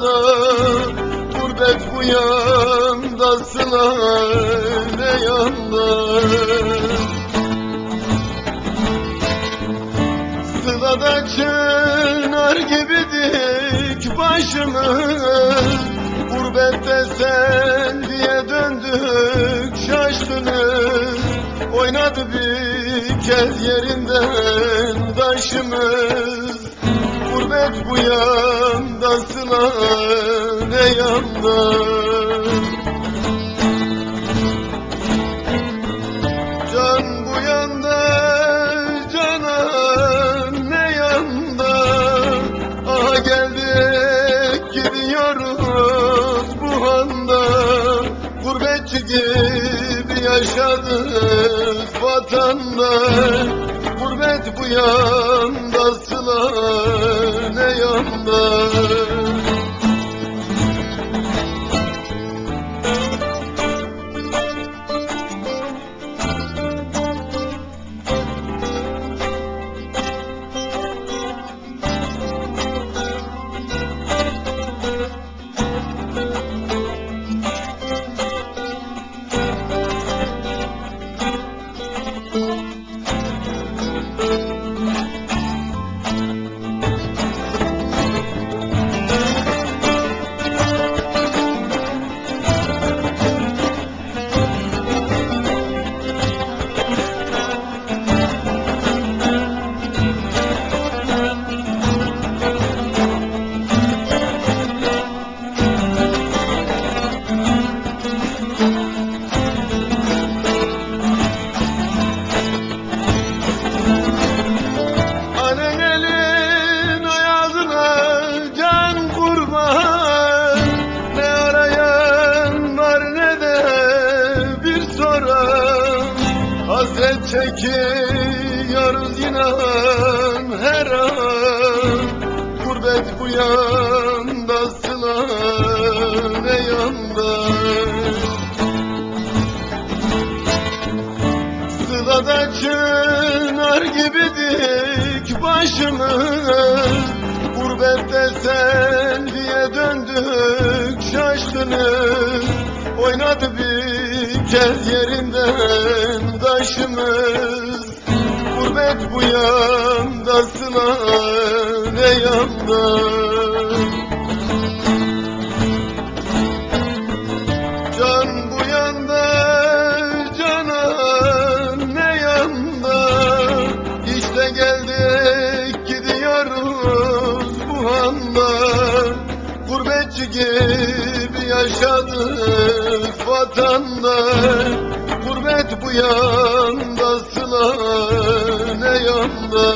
bacada Gurbet bu yanda sıla ne yanda Sılada çınar gibi dik başımız Gurbette sen diye döndük şaşkınız. Oynadı bir kez yerinden taşımız Gurbet bu yanda sıla ne yanda? Can bu yanda canan ne yanda? Aha geldik gidiyoruz bu anda Gurbetçi gibi yaşadık vatanda. Gurbet bu yanda Hasret çekiyoruz inan her an. Gurbet bu yanda sıla ne yanda? Sılada çınar gibi dik başımız. Gurbette sen diye döndük şaşkınız. Oynadı bir kez yerinden taşımız Gurbet bu yanda sıla ne yanda? Can bu yanda canan ne yanda? İşte geldik gidiyoruz bu anda Gurbetçi gibi yaşadık vatanda bu yanda sıla ne yanda